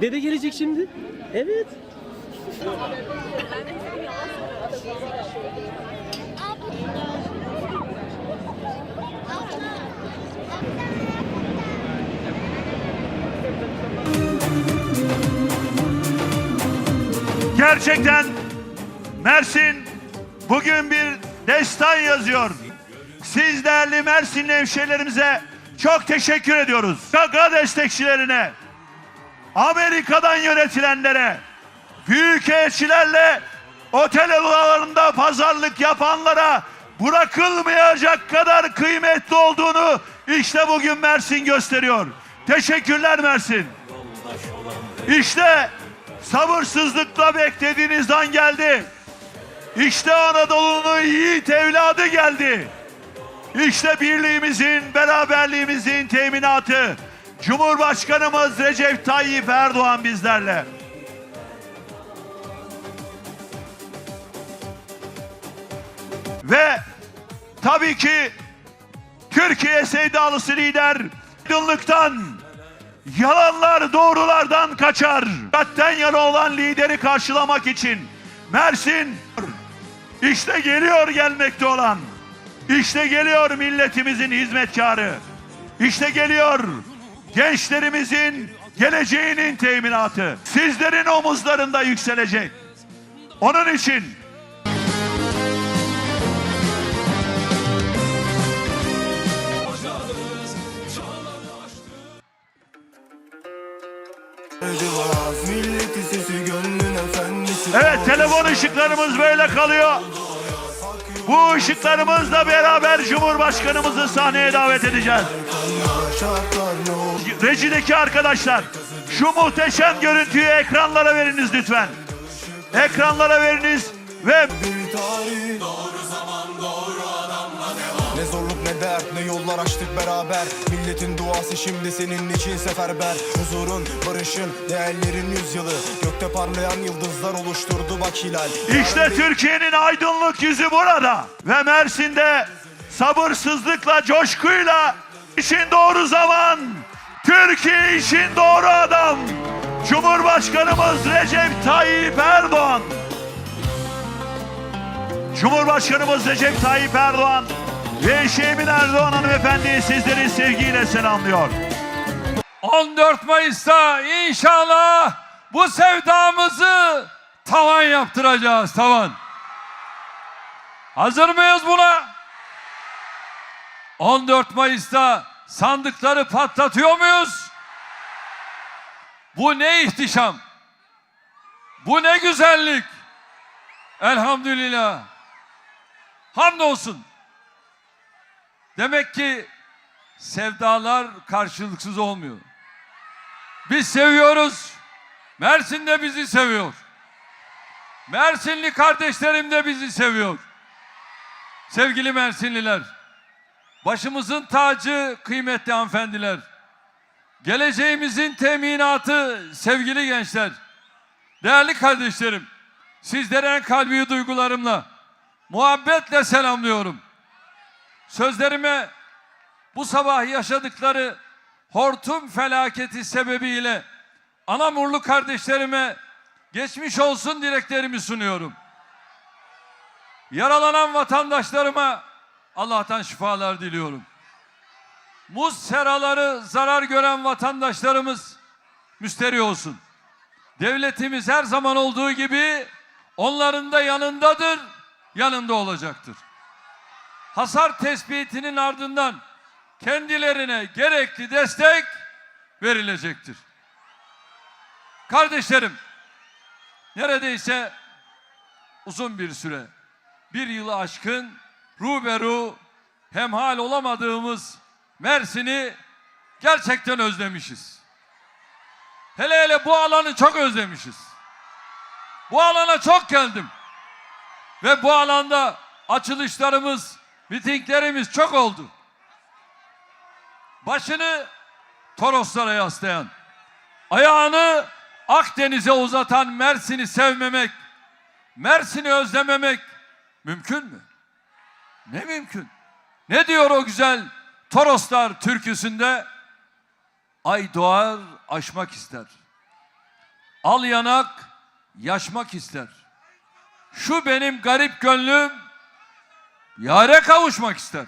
Dede gelecek şimdi. Evet. Gerçekten Mersin bugün bir destan yazıyor. Siz değerli Mersinli hemşehrilerimize çok teşekkür ediyoruz. Kaka destekçilerine, Amerika'dan yönetilenlere, büyükelçilerle otel odalarında pazarlık yapanlara bırakılmayacak kadar kıymetli olduğunu işte bugün Mersin gösteriyor. Teşekkürler Mersin. İşte sabırsızlıkla beklediğiniz an geldi. İşte Anadolu'nun yiğit evladı geldi. İşte birliğimizin, beraberliğimizin teminatı. Cumhurbaşkanımız Recep Tayyip Erdoğan bizlerle. Ve tabii ki Türkiye sevdalısı lider aydınlıktan, yalanlar doğrulardan kaçar. Katten yana olan lideri karşılamak için Mersin işte geliyor gelmekte olan. İşte geliyor milletimizin hizmetkarı. İşte geliyor gençlerimizin geleceğinin teminatı. Sizlerin omuzlarında yükselecek. Onun için evet telefon ışıklarımız böyle kalıyor. Bu ışıklarımızla beraber Cumhurbaşkanımızı sahneye davet edeceğiz. Rejideki arkadaşlar şu muhteşem görüntüyü ekranlara veriniz lütfen. Ekranlara veriniz ve bir tarih. Doğru zaman doğru adamla Ne zorluk ne dert ne yollar açtık beraber. Milletin duası şimdi senin için seferber. Huzurun, barışın, değerlerin yüzyılı. Gökte parlayan yıldızlar oluşturdu bak hilal. İşte Türkiye'nin aydınlık yüzü burada. Ve Mersin'de sabırsızlıkla, coşkuyla işin doğru zaman, Türkiye için doğru adam. Cumhurbaşkanımız Recep Tayyip Erdoğan. Cumhurbaşkanımız Recep Tayyip Erdoğan ve eşi Emin Erdoğan hanımefendi sizleri sevgiyle selamlıyor. 14 Mayıs'ta inşallah bu sevdamızı tavan yaptıracağız tavan. Hazır mıyız buna? 14 Mayıs'ta sandıkları patlatıyor muyuz? Bu ne ihtişam. Bu ne güzellik. Elhamdülillah. Hamdolsun. Demek ki sevdalar karşılıksız olmuyor. Biz seviyoruz. Mersin de bizi seviyor. Mersinli kardeşlerim de bizi seviyor. Sevgili Mersinliler, başımızın tacı kıymetli hanımefendiler, geleceğimizin teminatı sevgili gençler, değerli kardeşlerim, sizlere en kalbi duygularımla, muhabbetle selamlıyorum. Sözlerime bu sabah yaşadıkları hortum felaketi sebebiyle Anamurlu kardeşlerime geçmiş olsun dileklerimi sunuyorum. Yaralanan vatandaşlarıma Allah'tan şifalar diliyorum. Muz seraları zarar gören vatandaşlarımız müsteri olsun. Devletimiz her zaman olduğu gibi onların da yanındadır, yanında olacaktır hasar tespitinin ardından kendilerine gerekli destek verilecektir. Kardeşlerim, neredeyse uzun bir süre, bir yılı aşkın ruberu hemhal olamadığımız Mersin'i gerçekten özlemişiz. Hele hele bu alanı çok özlemişiz. Bu alana çok geldim. Ve bu alanda açılışlarımız, mitinglerimiz çok oldu. Başını Toroslara yaslayan, ayağını Akdeniz'e uzatan Mersin'i sevmemek, Mersin'i özlememek mümkün mü? Ne mümkün? Ne diyor o güzel Toroslar türküsünde? Ay doğar aşmak ister. al yanak yaşmak ister. Şu benim garip gönlüm yare kavuşmak ister.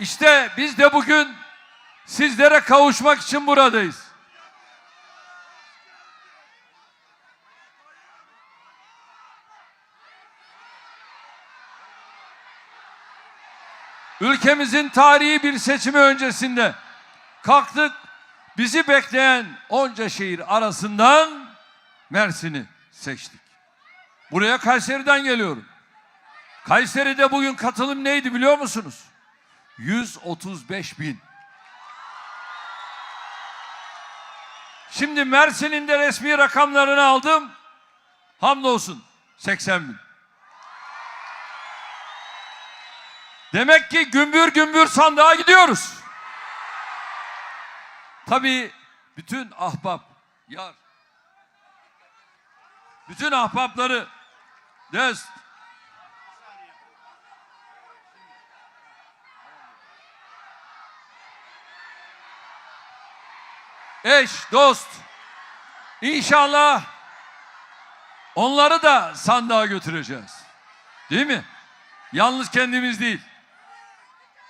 İşte biz de bugün sizlere kavuşmak için buradayız. Ülkemizin tarihi bir seçimi öncesinde kalktık bizi bekleyen onca şehir arasından Mersin'i seçtik. Buraya Kayseri'den geliyorum. Kayseri'de bugün katılım neydi biliyor musunuz? 135 bin. Şimdi Mersin'in de resmi rakamlarını aldım. Hamdolsun 80 bin. Demek ki gümbür gümbür sandığa gidiyoruz. Tabii bütün ahbap, yar, bütün ahbapları, dost, eş, dost, inşallah onları da sandığa götüreceğiz. Değil mi? Yalnız kendimiz değil.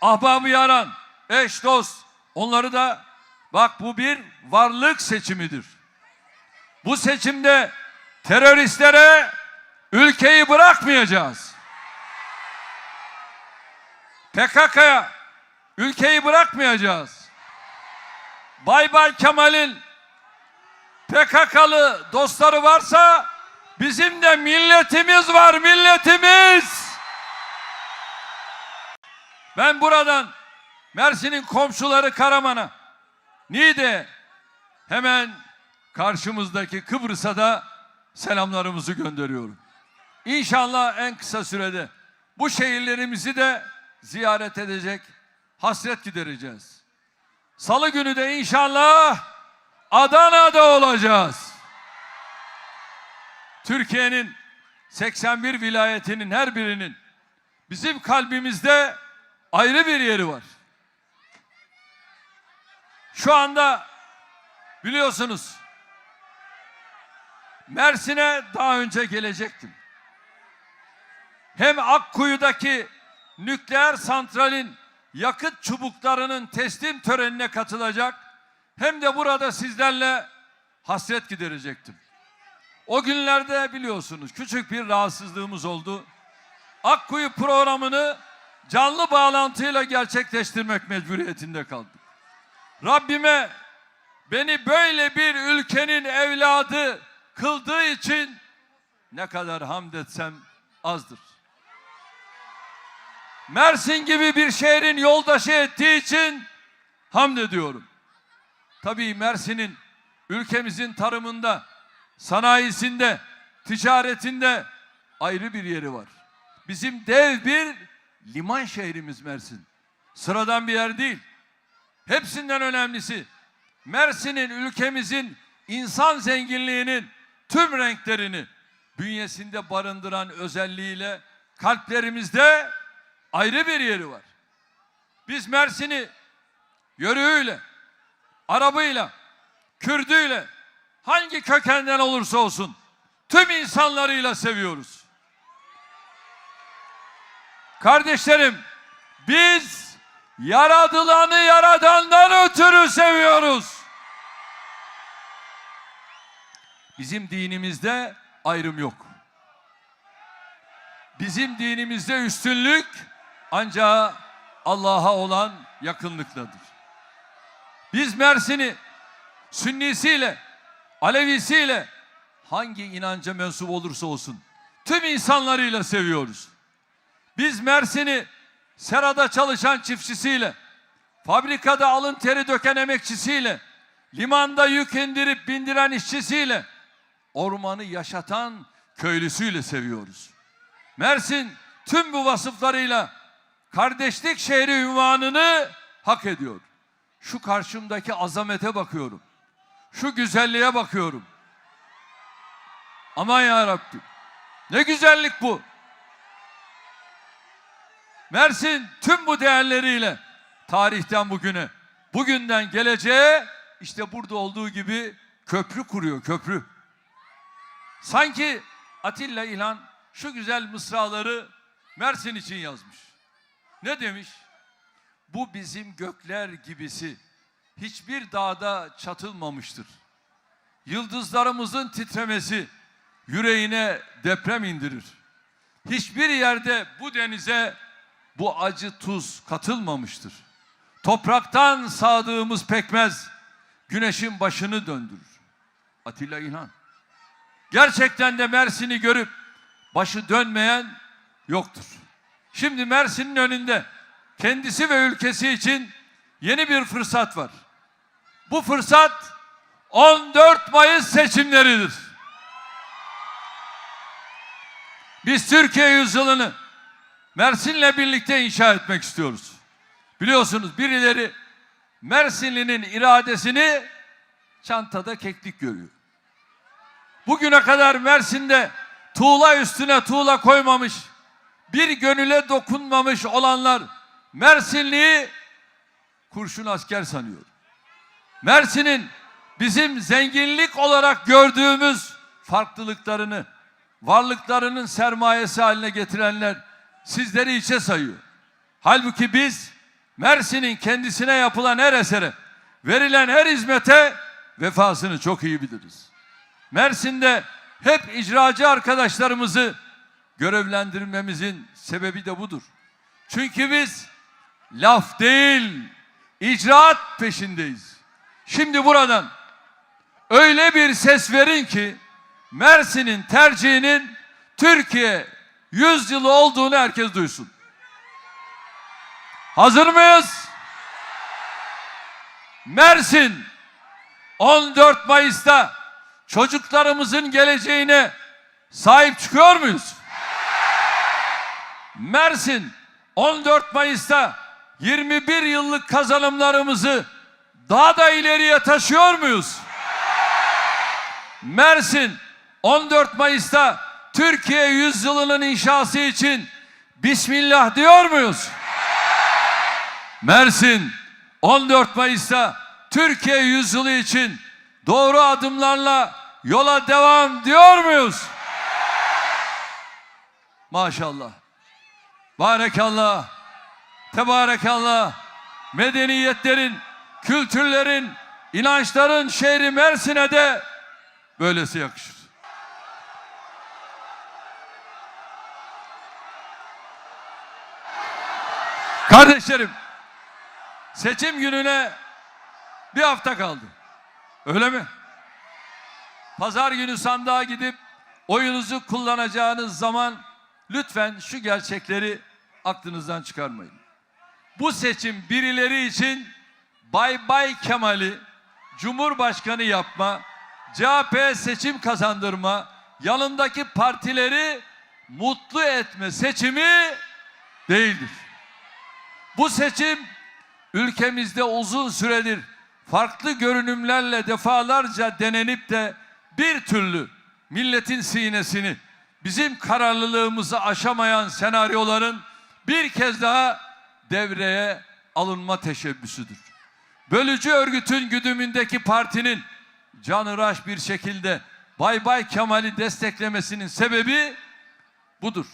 Ahbabı yaran, eş, dost onları da bak bu bir varlık seçimidir. Bu seçimde teröristlere ülkeyi bırakmayacağız. PKK'ya ülkeyi bırakmayacağız. Bay Bay Kemal'in PKK'lı dostları varsa bizim de milletimiz var milletimiz. Ben buradan Mersin'in komşuları Karaman'a, Niğde, hemen karşımızdaki Kıbrıs'a da selamlarımızı gönderiyorum. İnşallah en kısa sürede bu şehirlerimizi de ziyaret edecek, hasret gidereceğiz. Salı günü de inşallah Adana'da olacağız. Türkiye'nin 81 vilayetinin her birinin bizim kalbimizde ayrı bir yeri var. Şu anda biliyorsunuz Mersin'e daha önce gelecektim. Hem Akkuyu'daki nükleer santralin yakıt çubuklarının teslim törenine katılacak hem de burada sizlerle hasret giderecektim. O günlerde biliyorsunuz küçük bir rahatsızlığımız oldu. Akkuyu programını canlı bağlantıyla gerçekleştirmek mecburiyetinde kaldık. Rabbime beni böyle bir ülkenin evladı kıldığı için ne kadar hamd etsem azdır. Mersin gibi bir şehrin yoldaşı ettiği için hamd ediyorum. Tabii Mersin'in ülkemizin tarımında, sanayisinde, ticaretinde ayrı bir yeri var. Bizim dev bir liman şehrimiz Mersin. Sıradan bir yer değil. Hepsinden önemlisi Mersin'in ülkemizin insan zenginliğinin tüm renklerini bünyesinde barındıran özelliğiyle kalplerimizde ayrı bir yeri var. Biz Mersin'i yörüğüyle, Arabıyla, Kürdüyle, hangi kökenden olursa olsun tüm insanlarıyla seviyoruz. Kardeşlerim, biz yaradılanı yaradandan ötürü seviyoruz. Bizim dinimizde ayrım yok. Bizim dinimizde üstünlük ancak Allah'a olan yakınlıkladır. Biz Mersin'i Sünnisiyle, Alevisiyle hangi inanca mensup olursa olsun tüm insanlarıyla seviyoruz. Biz Mersin'i serada çalışan çiftçisiyle, fabrikada alın teri döken emekçisiyle, limanda yük indirip bindiren işçisiyle, ormanı yaşatan köylüsüyle seviyoruz. Mersin tüm bu vasıflarıyla kardeşlik şehri ünvanını hak ediyor. Şu karşımdaki azamete bakıyorum. Şu güzelliğe bakıyorum. Aman ya Rabbim. Ne güzellik bu. Mersin tüm bu değerleriyle tarihten bugüne, bugünden geleceğe işte burada olduğu gibi köprü kuruyor, köprü. Sanki Atilla İlhan şu güzel mısraları Mersin için yazmış. Ne demiş? Bu bizim gökler gibisi hiçbir dağda çatılmamıştır. Yıldızlarımızın titremesi yüreğine deprem indirir. Hiçbir yerde bu denize bu acı tuz katılmamıştır. Topraktan sağdığımız pekmez güneşin başını döndürür. Atilla İlhan. Gerçekten de Mersin'i görüp başı dönmeyen yoktur. Şimdi Mersin'in önünde kendisi ve ülkesi için yeni bir fırsat var. Bu fırsat 14 Mayıs seçimleridir. Biz Türkiye yüzyılını Mersin'le birlikte inşa etmek istiyoruz. Biliyorsunuz birileri Mersinli'nin iradesini çantada keklik görüyor. Bugüne kadar Mersin'de tuğla üstüne tuğla koymamış, bir gönüle dokunmamış olanlar Mersinli'yi kurşun asker sanıyor. Mersin'in bizim zenginlik olarak gördüğümüz farklılıklarını, varlıklarının sermayesi haline getirenler sizleri içe sayıyor. Halbuki biz Mersin'in kendisine yapılan her esere, verilen her hizmete vefasını çok iyi biliriz. Mersin'de hep icracı arkadaşlarımızı görevlendirmemizin sebebi de budur. Çünkü biz laf değil, icraat peşindeyiz. Şimdi buradan öyle bir ses verin ki Mersin'in tercihinin Türkiye 100 yılı olduğunu herkes duysun. Hazır mıyız? Mersin 14 Mayıs'ta çocuklarımızın geleceğine sahip çıkıyor muyuz? Mersin 14 Mayıs'ta 21 yıllık kazanımlarımızı daha da ileriye taşıyor muyuz? Mersin 14 Mayıs'ta Türkiye yüzyılının inşası için Bismillah diyor muyuz? Mersin 14 Mayıs'ta Türkiye yüzyılı için doğru adımlarla yola devam diyor muyuz? Maşallah. Barekallah. Tebarekallah. Medeniyetlerin, kültürlerin, inançların şehri Mersin'e de böylesi yakışır. Kardeşlerim, seçim gününe bir hafta kaldı. Öyle mi? Pazar günü sandığa gidip oyunuzu kullanacağınız zaman lütfen şu gerçekleri aklınızdan çıkarmayın. Bu seçim birileri için Bay Bay Kemal'i Cumhurbaşkanı yapma, CHP seçim kazandırma, yanındaki partileri mutlu etme seçimi değildir. Bu seçim ülkemizde uzun süredir farklı görünümlerle defalarca denenip de bir türlü milletin sinesini bizim kararlılığımızı aşamayan senaryoların bir kez daha devreye alınma teşebbüsüdür. Bölücü örgütün güdümündeki partinin canıraş bir şekilde Bay Bay Kemal'i desteklemesinin sebebi budur.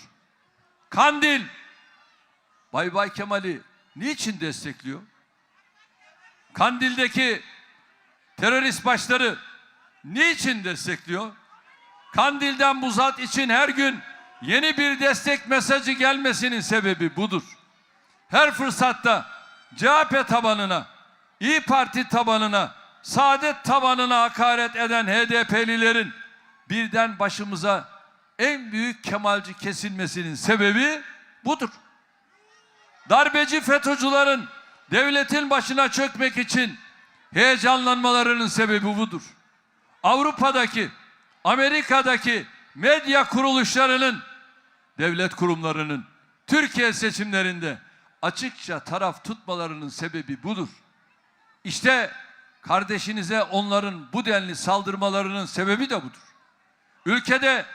Kandil Bay Bay Kemal'i niçin destekliyor? Kandil'deki terörist başları niçin destekliyor? Kandil'den bu zat için her gün yeni bir destek mesajı gelmesinin sebebi budur. Her fırsatta CHP tabanına, İyi Parti tabanına, Saadet tabanına hakaret eden HDP'lilerin birden başımıza en büyük Kemalci kesilmesinin sebebi budur. Darbeci FETÖ'cülerin devletin başına çökmek için heyecanlanmalarının sebebi budur. Avrupa'daki, Amerika'daki medya kuruluşlarının, devlet kurumlarının Türkiye seçimlerinde açıkça taraf tutmalarının sebebi budur. İşte kardeşinize onların bu denli saldırmalarının sebebi de budur. Ülkede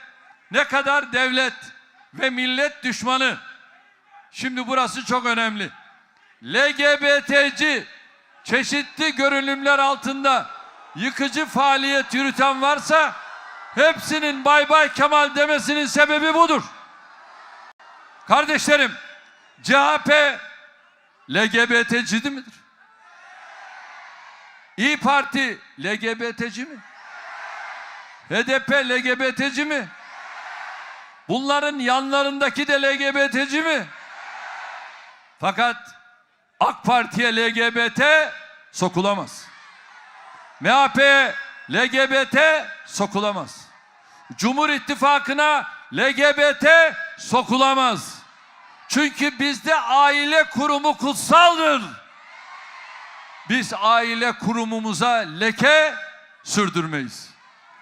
ne kadar devlet ve millet düşmanı, şimdi burası çok önemli. LGBT'ci çeşitli görünümler altında yıkıcı faaliyet yürüten varsa hepsinin bay bay Kemal demesinin sebebi budur. Kardeşlerim, CHP LGBT'ci midir? İyi Parti LGBT'ci mi? HDP LGBT'ci mi? Bunların yanlarındaki de LGBT'ci mi? Fakat AK Parti'ye LGBT sokulamaz. MHP'ye LGBT sokulamaz. Cumhur İttifakı'na LGBT sokulamaz. Çünkü bizde aile kurumu kutsaldır. Biz aile kurumumuza leke sürdürmeyiz.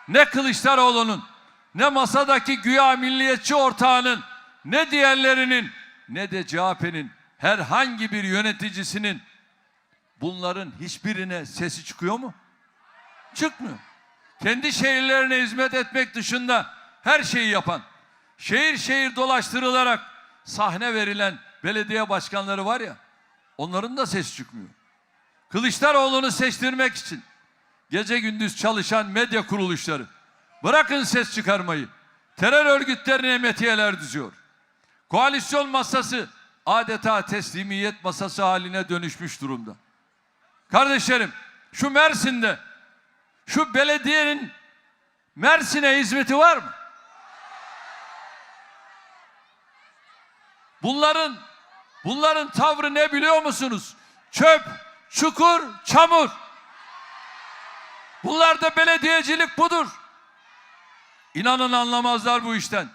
Ne Kılıçdaroğlu'nun, ne masadaki güya milliyetçi ortağının, ne diğerlerinin, ne de CHP'nin herhangi bir yöneticisinin bunların hiçbirine sesi çıkıyor mu? Çıkmıyor. Kendi şehirlerine hizmet etmek dışında her şeyi yapan, şehir şehir dolaştırılarak sahne verilen belediye başkanları var ya, onların da sesi çıkmıyor. Kılıçdaroğlu'nu seçtirmek için gece gündüz çalışan medya kuruluşları bırakın ses çıkarmayı. Terör örgütlerine metiyeler düzüyor. Koalisyon masası adeta teslimiyet masası haline dönüşmüş durumda. Kardeşlerim şu Mersin'de şu belediyenin Mersin'e hizmeti var mı? Bunların bunların tavrı ne biliyor musunuz? Çöp, çukur, çamur. Bunlarda belediyecilik budur. İnanın anlamazlar bu işten.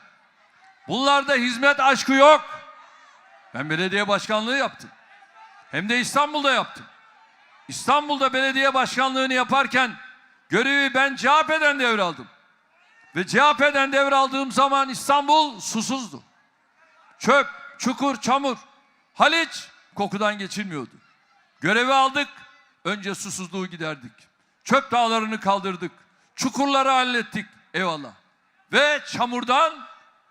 Bunlarda hizmet aşkı yok. Ben belediye başkanlığı yaptım. Hem de İstanbul'da yaptım. İstanbul'da belediye başkanlığını yaparken görevi ben CHP'den devraldım. Ve CHP'den devraldığım zaman İstanbul susuzdu. Çöp, çukur, çamur. Haliç kokudan geçilmiyordu. Görevi aldık. Önce susuzluğu giderdik. Çöp dağlarını kaldırdık. Çukurları hallettik. Eyvallah. Ve çamurdan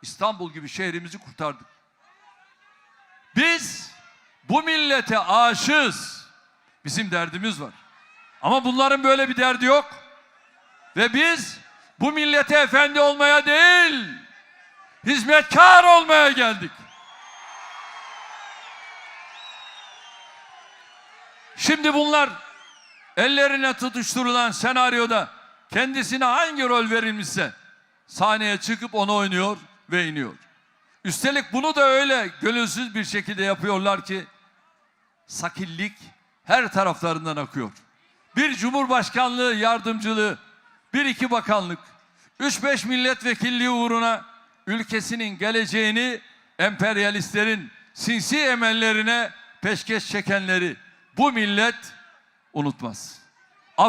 İstanbul gibi şehrimizi kurtardık. Biz bu millete aşığız. Bizim derdimiz var. Ama bunların böyle bir derdi yok. Ve biz bu millete efendi olmaya değil, hizmetkar olmaya geldik. Şimdi bunlar ellerine tutuşturulan senaryoda kendisine hangi rol verilmişse sahneye çıkıp onu oynuyor ve iniyor. Üstelik bunu da öyle gönülsüz bir şekilde yapıyorlar ki sakillik her taraflarından akıyor. Bir cumhurbaşkanlığı yardımcılığı, bir iki bakanlık, üç beş milletvekilliği uğruna ülkesinin geleceğini emperyalistlerin sinsi emellerine peşkeş çekenleri bu millet unutmaz.